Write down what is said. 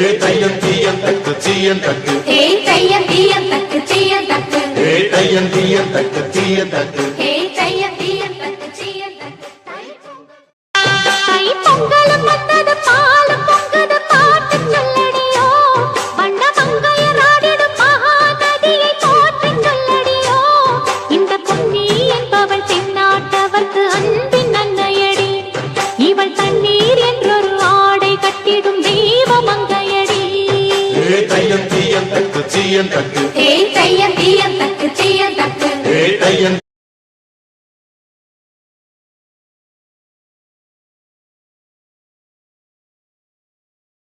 தீயன் தக்கு தக்கு. தக்கு ஏ தையன் தீயன் தக்கு. தீயன் தக்கு ஹே தையம் தீயம் தக்கு தீயம் தக்கு. தை பொங்கலும் வந்தது பாலும் பொங்குது பாட்டு சொல்லடியோ. வண்ண மங்கையர் ஆடிடும் மகாநதியை போற்றி சொல்லடியோ. இந்த பொன்னி என்பவள் தென்னாட்டவர்க்கு அன்பின் அன்னையடி. இவள் தண்ணீர் தையம் தீயம் தட்டு தீயம் தட்டு